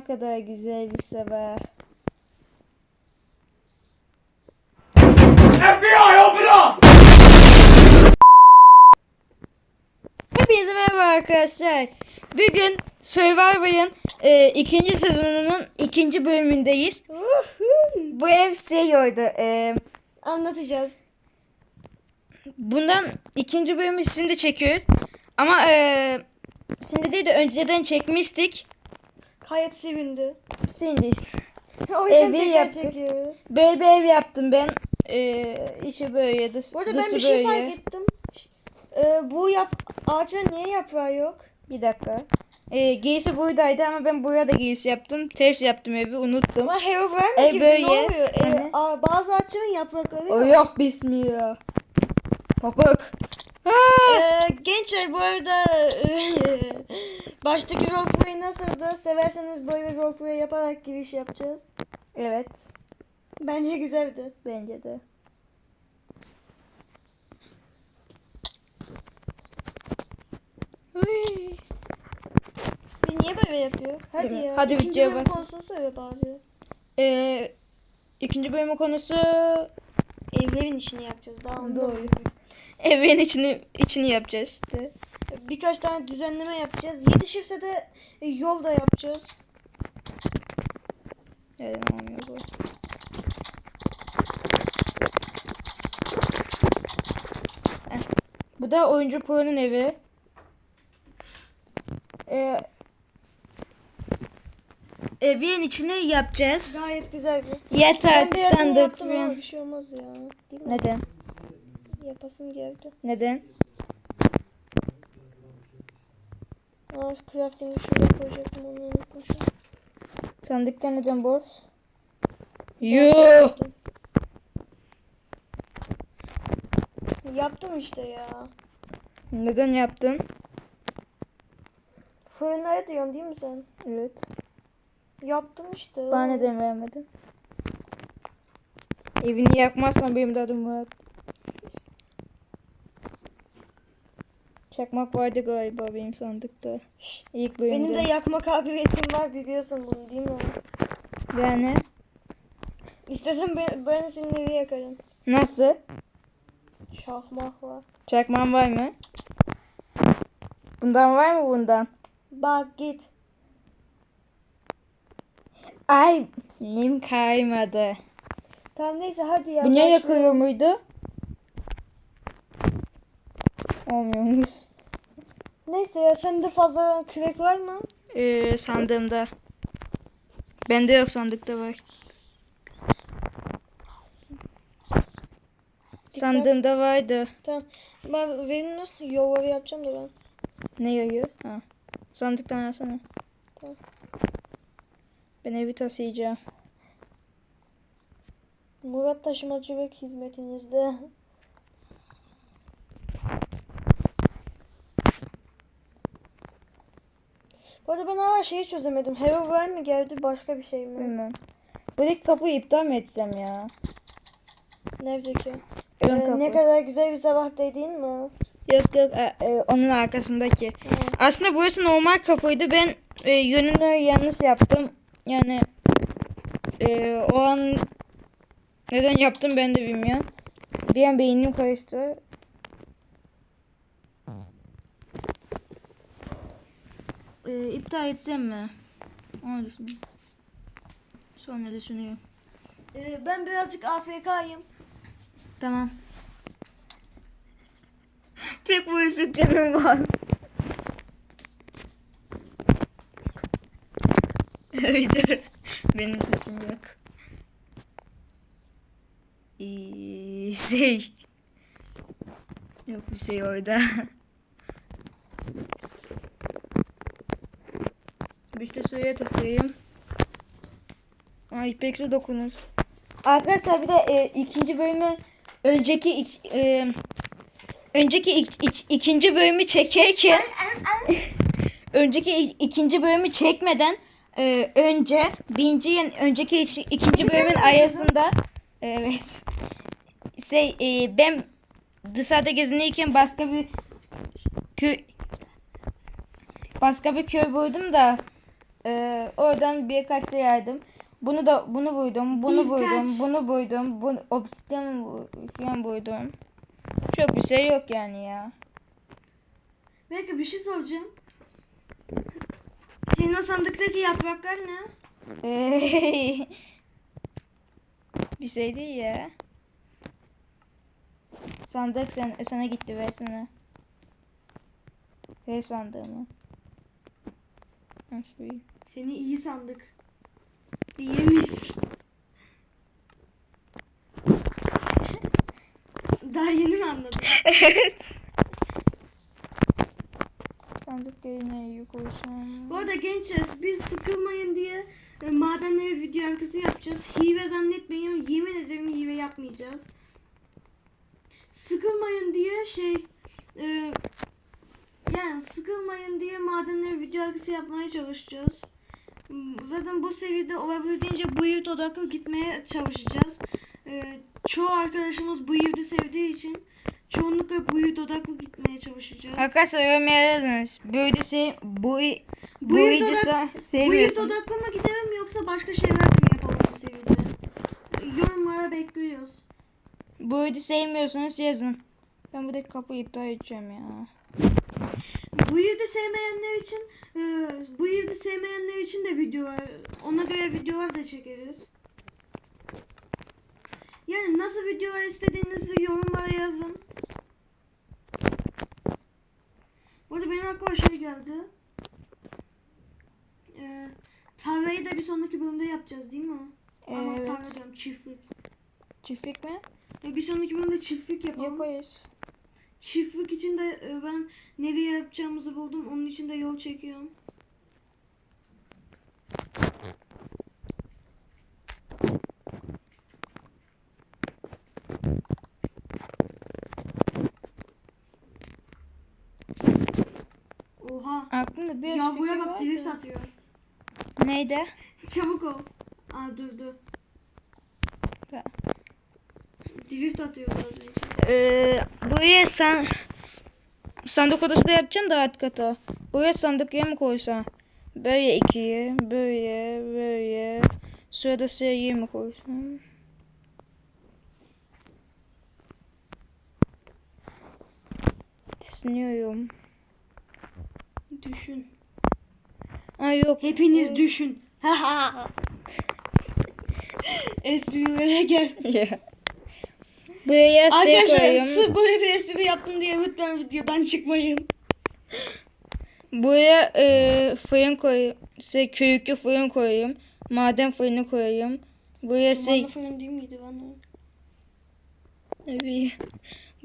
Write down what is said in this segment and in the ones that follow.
Ne kadar güzel bir sabah. FBI, open up! Hepinize merhaba arkadaşlar. Bugün Survivor'ın e, ikinci sezonunun ikinci bölümündeyiz. Bu ev şey oydu. E, Anlatacağız. bundan ikinci bölümü şimdi çekiyoruz. Ama e, şimdi değil de önceden çekmiştik. Gayet sevindi. Şimdi işte. o yüzden Evi tekrar yaptık. çekiyoruz. Böyle bir ev yaptım ben. E, içi böyle, dış, Bu arada dışı ben bir şey böyle. fark ettim. Ee, bu yap ağaçların niye yaprağı yok? Bir dakika. E, giysi buradaydı ama ben buraya da giysi yaptım. Ters yaptım evi unuttum. Ama Herobrine E, gibi böyle. ne oluyor? Ee, Hani? a- bazı ağaçların yaprakları O yok. yok bismillah. Topuk. Ee, gençler bu arada baştaki roleplay nasıldı? Severseniz böyle roleplay yaparak giriş yapacağız. Evet. Bence güzeldi. Bence de. Uy. Niye böyle yapıyor? Hadi ya. Hadi İkinci videoya bölüm bak. konusunu söyle bari. Ee, ikinci bölümün konusu Evlerin işini yapacağız. Daha ondan. Doğru. evin içini içini yapacağız işte. Birkaç tane düzenleme yapacağız. Yetişirse de yol da yapacağız. Neden olmuyor bu? Heh. Bu da oyuncu Pro'nun evi. Ee, evin içini yapacağız. Gayet güzel bir. Yatak, Ben sandık falan. bir şey olmaz ya. Neden? Yapasım geldi. Neden? Aa crafting'i şuraya koyacaktım onu unutmuşum. Sandıkta neden boş? Yuh! Yaptım işte ya. Neden yaptın? Fırınlara diyorsun değil mi sen? Evet. Yaptım işte. Bana neden vermedin? Evini yakmazsan benim de adım Murat. Çakmak vardı galiba benim sandıkta. İlk bölümde. Benim de yakma kabiliyetim var biliyorsun bunu değil mi? Yani İstesem ben, ben senin evi yakarım. nasıl? Şahmah var. Çakman var mı? Bundan var mı bundan? Bak git. Ay elim kaymadı. Tamam neyse hadi ya. Bu başlayalım. yakıyor muydu? Olmuyormuş. Neyse ya sende fazla kürek var mı? Ee, sandığımda. Bende yok sandıkta var. Sandığımda vardı. Tamam. Ben mi? Yolları yapacağım da ben. Ne yayıyor? Ha. Sandıktan alsana. Tamam. Ben evi taşıyacağım. Murat taşımacı ve hizmetinizde. Bu arada ben hala şeyi çözemedim. Herobrine mi geldi başka bir şey mi? Bilmem. Buradaki kapıyı iptal mi etsem ya? Nerede ki? Ön Ee, kapı. ne kadar güzel bir sabah dediğin mi? Yok yok e, e, onun arkasındaki. Ha. Aslında burası normal kapıydı. Ben e, yönünü yanlış yaptım. Yani e, o an neden yaptım ben de bilmiyorum. Bir an beynim karıştı. E, iptal etsem mi? Onu düşünüyorum. Sonra düşünüyorum. Ee, ben birazcık AFK'yım. Tamam. Tek bu yüzük canım var. Öldür. Benim suçum yok. Ee, şey. Yok bir şey orada. Suya tasayım. Ay İpek'le dokunur. Arkadaşlar bir de e, ikinci bölümü önceki ik- e, önceki ik- ik- ikinci bölümü çekerken önceki ik- ikinci bölümü çekmeden e, önce birinci önceki ik- ikinci bölümün arasında evet şey e, ben dışarıda gezinirken başka bir köy başka bir köy buldum da Ee, oradan birkaç şey aldım. Bunu da bunu buydum, bunu Birkaç. buydum, bunu buydum, bunu obsidian bu- falan buydum. Çok bir şey yok yani ya. Belki bir şey soracağım. Senin o sandıktaki yapraklar ne? Ee, bir şey değil ya. Sandık sen, sana gitti versene. Ver sandığımı. Şurayı. Seni iyi sandık. İyiymiş. Daha yeni mi anladın? Evet. Sandık yerine iyi koysam. Bu arada gençler biz sıkılmayın diye e, madenlere video arkası yapacağız. Hive zannetmeyin. Yemin ederim hive yapmayacağız. Sıkılmayın diye şey e, yani sıkılmayın diye madenlere video arkası yapmaya çalışacağız. Zaten bu seviyede olabildiğince bu yurt odaklı gitmeye çalışacağız. E, çoğu arkadaşımız bu yurdu sevdiği için çoğunlukla bu yurt odaklı gitmeye çalışacağız. Arkadaşlar yorumlara yazınız. Böyle şey bu bu Bu yurt videoyu odak- sen Bu yurt sevmiyorsun. odaklı mı gidelim yoksa başka şeyler mi yapalım bu seviyede? Yorumlara bekliyoruz. Bu videoyu sevmiyorsanız yazın. Ben buradaki kapıyı iptal edeceğim ya. Bu yurdu sevmeyenler için e, bu yurdu sevmeyenler için de video var. Ona göre videolar da çekeriz. Yani nasıl videolar istediğinizi yorumlara yazın. Bu arada benim aklıma şey geldi. Ee, tarlayı da bir sonraki bölümde yapacağız değil mi? Ama Evet. tarla diyorum çiftlik. Çiftlik mi? Ya bir sonraki bölümde çiftlik yapalım. Yaparız. Çiftlik için de e, ben nereye yapacağımızı buldum. Onun için de yol çekiyorum. Oha. Aklımda bir Yavruya bak vardı. drift atıyor. Neydi? Çabuk ol. Aa durdu. Ta- Drift atıyor az önce. Ee, buraya san sandık odası da yapacağım da alt kata. Buraya sandık yeri mi koysam? Böyle ikiye, böyle, böyle. Sırada yeri mi koysam? Düşünüyorum. Düşün. Ay yok. Hepiniz düşün. Haha. Esprilere gel. Buraya Arkadaşlar sırf böyle bir espri yaptım diye lütfen videodan çıkmayın. Buraya e, fırın koyayım. Şey, köykü fırın koyayım. Maden fırını koyayım. Buraya Bana fırın değil miydi bana? bir-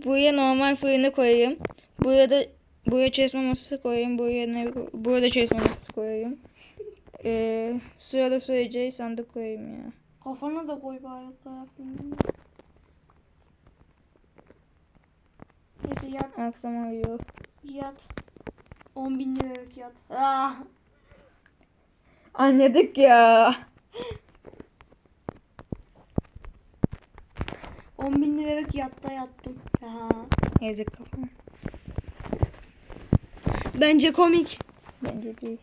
buraya normal fırını koyayım. Buraya da buraya çalışma masası koyayım. Buraya ne buraya da çalışma masası koyayım. E, sırada söyleyeceği sandık koyayım ya. Kafana da koy bari taraftan. Neyse yat. Akşam uyuyor. Yat. 10 bin liralık yat. Ah. Anladık ya. 10 bin liralık yatta yattım. Aha. Yazık kafam. Bence komik. Bence değil.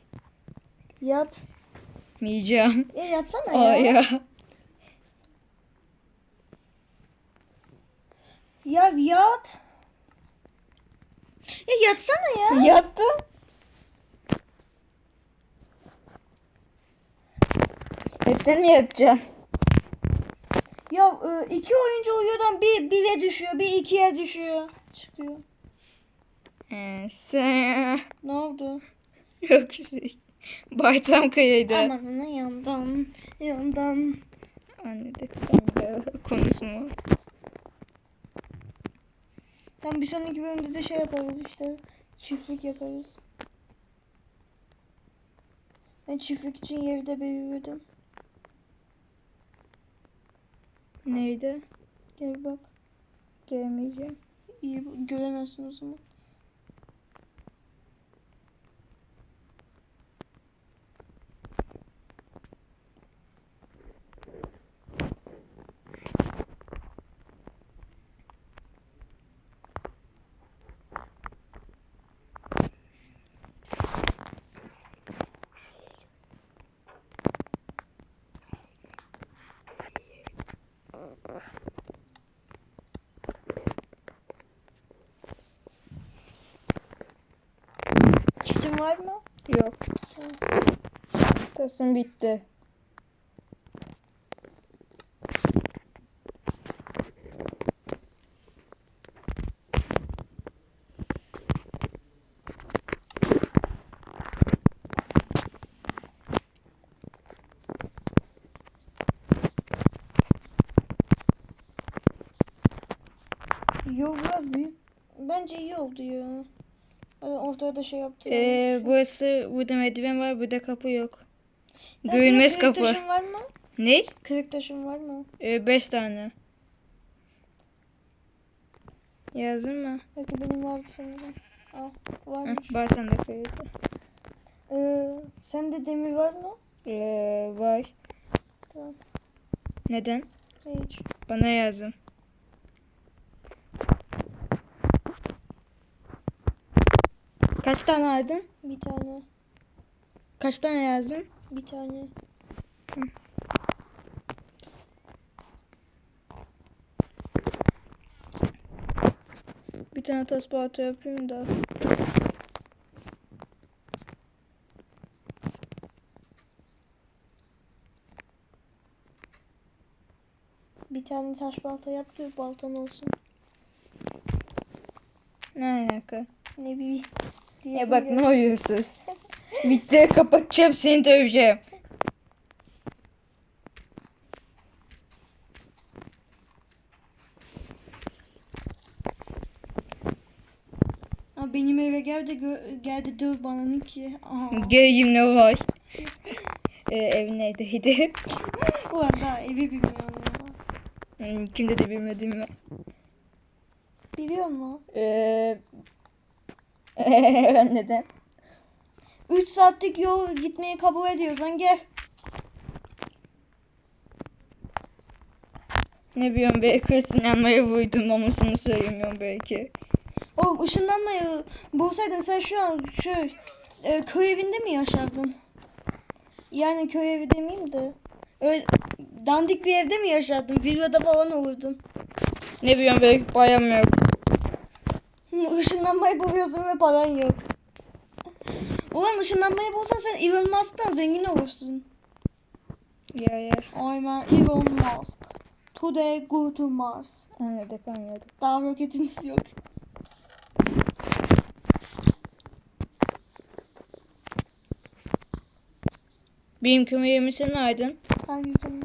Yat. Yiyeceğim. Ya yatsana Aa ya. Ya yat. Ya yatsana ya. Yattım. Hep sen mi yapacaksın? Ya e, iki oyuncu uyuyordan bir bire düşüyor, bir ikiye düşüyor. Çıkıyor. Sen... Ne oldu? Yok bir şey. Baytam kayaydı. Aman yandan, yandan. Anladık sonra konusunu. Tam bir sonraki bölümde de şey yaparız işte. Çiftlik yaparız. Ben çiftlik için yeri de belirledim. Neydi? Gel bak. Gelmeyeceğim. İyi göremezsin o zaman. Var mı? Yok. Tasım bitti. Yok biraz büyük. Bence iyi oldu ya. Böyle ortaya da şey yaptı. Ee, burası burada merdiven var burada kapı yok. Ya Görünmez kırık kapı. taşın var mı? Ne? Kırık taşın var mı? Ee, beş tane. Yazdın mı? Belki benim vardı sanırım. Aa, Hı, varmış. Bartan da koydu. Ee, sende demir var mı? Ee, var. Tamam. Neden? Hiç. Bana yazın. Kaç tane aldın? Bir tane. Kaç tane yazdın? Bir tane. Bir tane tasparta yapayım da. Bir tane taş balta yap ki baltan olsun. Ne alaka? Ne bileyim. Ya bak ne oluyorsunuz? Videoyu kapatacağım seni döveceğim. Aa, benim eve gel de gel de döv bana ki? Aa. Göreyim ne var. Ee, ev neredeydi? Ulan daha evi bilmiyorum ya. Hmm, Kimde de bilmedim mi? Biliyor musun? Ee, neden? 3 saatlik yol gitmeyi kabul ediyorsan gel. Ne biliyorum belki hırsın yanmaya vurdum ama sana söylemiyorum belki. Oğlum ışınlanmayı bulsaydın sen şu an şu e, köy evinde mi yaşardın? Yani köy evi demeyeyim de. Öyle dandik bir evde mi yaşardın? Villada falan olurdun. Ne biliyorum belki param yok. Işınlanmayı buluyorsun ve paran yok. Ulan ışınlanmayı bulsan sen Elon Musk'tan zengin olursun. Ya ya. I'm Elon Musk. Today go to Mars. Anladık anladık. Daha roketimiz yok. Benim kömürümü sen aldın. Hangi konu?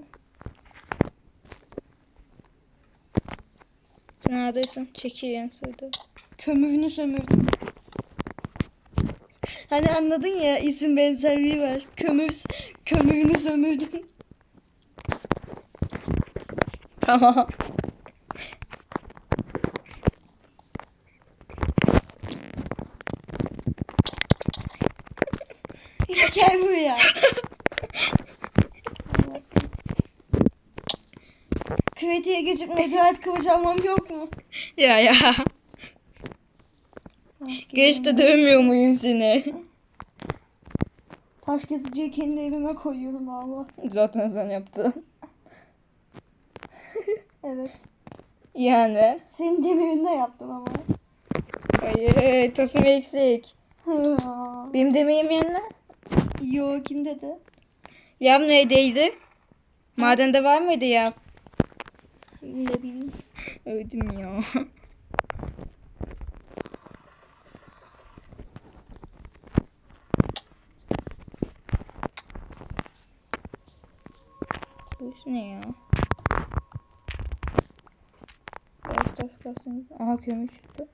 Sen aldıysan çekeyim şurada. Kömürünü sömürdüm. Hani anladın ya isim benzerliği var. Kömür kömürünü sömürdüm. Tamam. Gel buraya. Kritiğe geçip Nezahat Kılıç almam yok mu? ya ya. Geç de dövmüyor muyum seni? Taş kesiciyi kendi evime koyuyorum valla. Zaten sen yaptın. Evet. Yani. Senin demirinde yaptım ama. Hayır tasım eksik. Benim demeyim yanına. Yo kim dedi? Yam neredeydi? Madende var mıydı ya? Ne bileyim. Öldüm ya. Bu ne ya? Biraz taş kalsın. Aha kömür çıktı.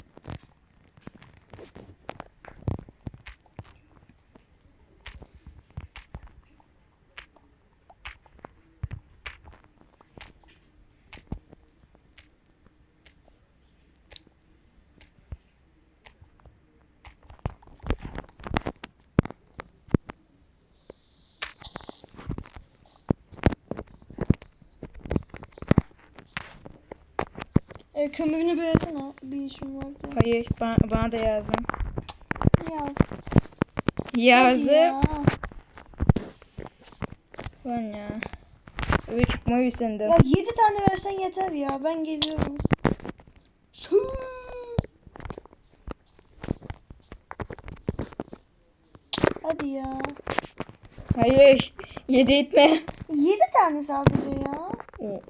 Kömürünü bıraksana. Bir işim vardı. Hayır bana, bana da yazın. Ya. Yazın. Ya. Lan ya. Eve çıkmayı senden. Ya 7 tane versen yeter ya. Ben geliyorum. Hadi ya. Hayır. Yedi itme. 7 tane sadece ya. O.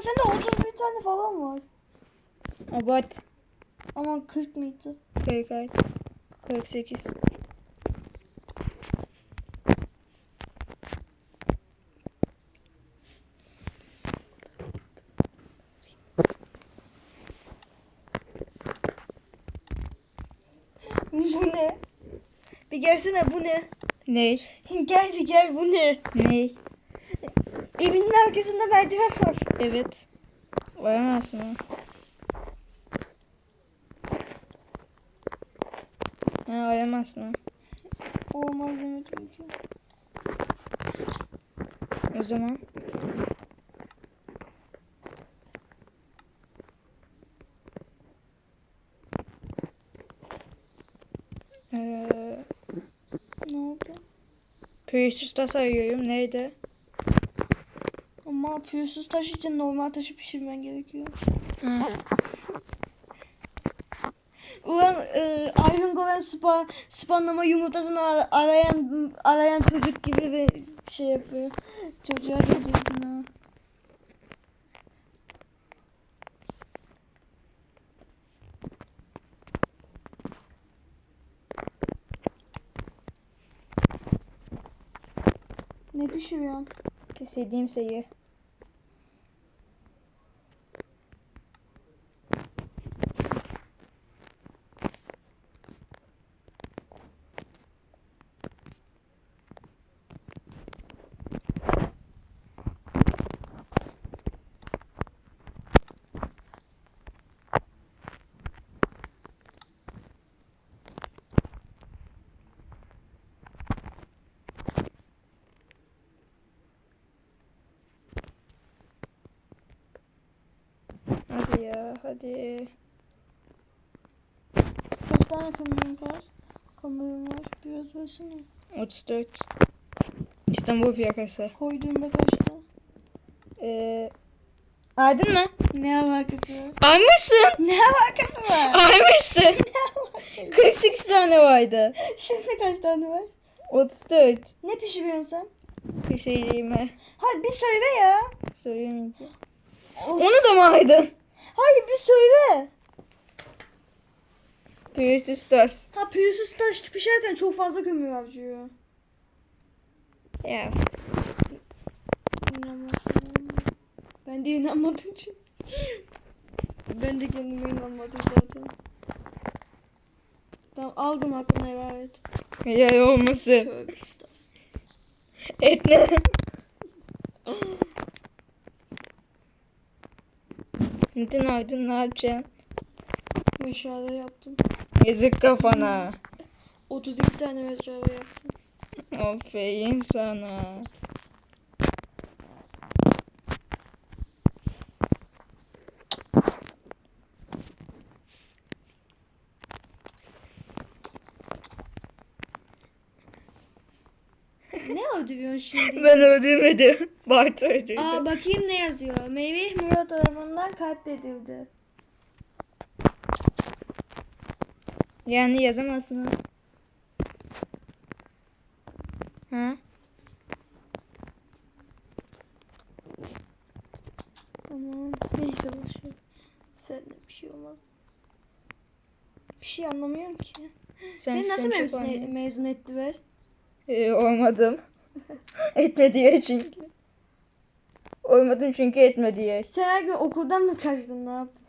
Lan sende 31 tane falan var. Abart. Ama 40 mıydı? 40 48. Bu ne? Bir gelsene bu ne? Ney? Gel bir gel bu ne? Ney? Evinin arkasında merdiven var. Evet. Varamazsın ha. Ha varamazsın. Olmaz demedim ki. O zaman. Ee, Ne oldu? Pürüzsüzde sayıyorum. Neydi? Ama pürüzsüz taş için normal taşı pişirmen gerekiyor. Ulan e, Iron Golem spa, spawnlama yumurtasını ar- arayan arayan çocuk gibi bir şey yapıyor. Çocuğa diyecektin ha. Ne pişiriyorsun? İstediğim sayı. Hadi ya hadi. Kaç tane kamerun var? Kamerun var. Biraz versene. 34. İstanbul plakası. Koyduğunda kaçta? Ee, Aydın mı? Ne alakası var? Almışsın. Ne alakası var? Almışsın. 48 tane vardı. Şimdi kaç tane var? 34. Ne pişiriyorsun sen? Bir şey diyeyim mi? Hadi bir söyle ya. Söyleyemeyeceğim. Onu da mı aydın? Hayır bir söyle. Pürüzsüz tas. Ha pürüzsüz taş pişerken çok fazla kömür harcıyor. Ya. Ben de inanmadığım için. ben de kendime inanmadım zaten. Tamam aldım hakkını helal et. Helal estağfurullah. Etme. Neden aydın ne yapacaksın? Meşale yaptım. Yazık kafana. 32 tane meşale yaptım. Aferin sana. ne öldürüyorsun şimdi? Ben öldürmedim. Bartu öldürdü. Aa bakayım ne yazıyor. Meyve Murat tarafından katledildi. Yani yazamazsın. ha. Ha? Tamam. Neyse boşver. Sen de bir şey olmaz. Bir şey anlamıyorum ki. Sen, Seni nasıl mezun, anlıyorsun. mezun ettiler? Ee, olmadım. etme diye çünkü. Olmadım çünkü etme diye. Sen her gün okuldan mı kaçtın ne yaptın?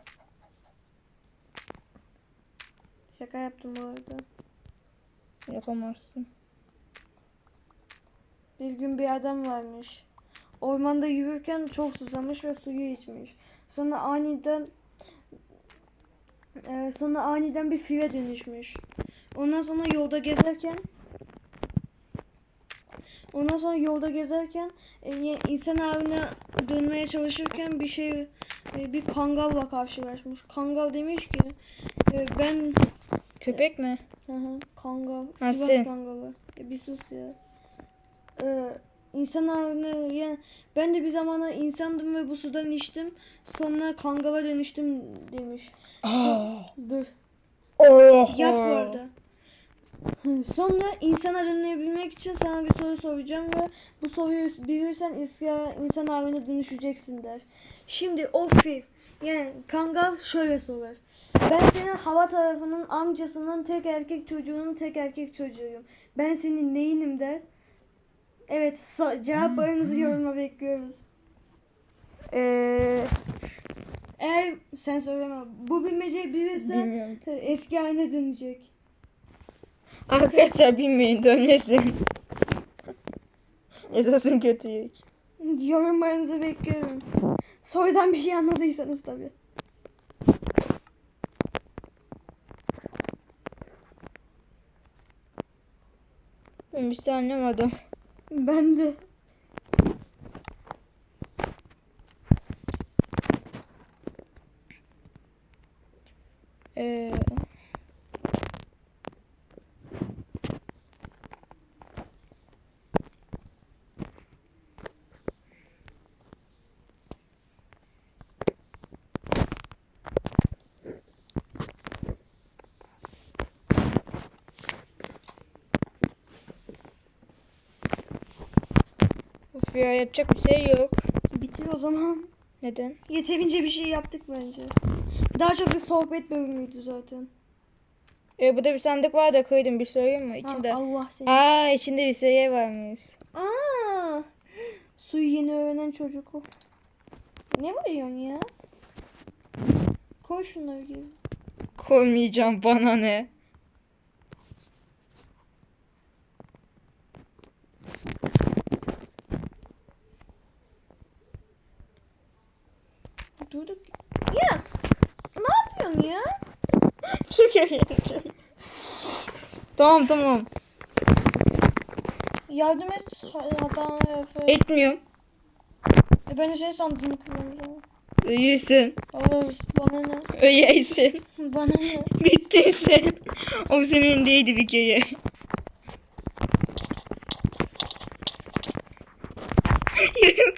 Şaka yaptım bu arada. Yapamazsın. Bir gün bir adam varmış. Ormanda yürürken çok susamış ve suyu içmiş. Sonra aniden e, sonra aniden bir file dönüşmüş. Ondan sonra yolda gezerken Ondan sonra yolda gezerken e, insan haline dönmeye çalışırken bir şey e, bir kangalla karşılaşmış. Kangal demiş ki e, ben Köpek mi? Hı hı. Kangal. Ha, Sivas. Kangalı. E, bir sus ya. Ee, insan haline yani ben de bir zamanlar insandım ve bu sudan içtim. Sonra kangala dönüştüm demiş. Aa. Dur. Oh. Yat bu arada. Sonra insan aranabilmek için sana bir soru soracağım ve bu soruyu bilirsen insan haline dönüşeceksin der. Şimdi o fil yani kangal şöyle sorar. Ben senin hava tarafının amcasının tek erkek çocuğunun tek erkek çocuğuyum. Ben senin neyinim der. Evet so- cevaplarınızı yoruma bekliyoruz. Eee Eğer sen söyleme bu bilmeceyi bilirsen bilmiyorum. eski haline dönecek. Arkadaşlar bilmeyin dönmesin. Esasın kötüyük. Yorumlarınızı bekliyorum. Sorudan bir şey anladıysanız tabii. Ben bir şey anlamadım. Ben de. Ya yapacak bir şey yok. Bitir o zaman. Neden? Yeterince bir şey yaptık bence. Daha çok bir sohbet bölümüydü zaten. E, burada bir sandık var da koydum bir sorayım mı? İçinde. Ha, Allah seni. Aa içinde bir şey varmış. Aa, suyu yeni öğrenen çocuk o. Ne vuruyorsun ya? Koy şunları geri. Koymayacağım bana ne? Durduk. Ya ne yapıyorsun ya? Çok eğlenceli. tamam tamam. Yardım et hatanı yapıyor. Etmiyorum. E ben de şey sandım. İyisin. Olur bana ne? Öylesin. Bana ne? Bittin O senin değildi bir kere.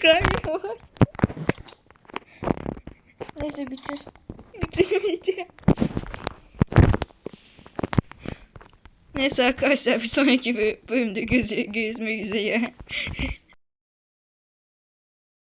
Kalbim var. Neyse bitir. Bitiremeyeceğim. Neyse arkadaşlar bir sonraki bölümde gözü, görüşmek üzere.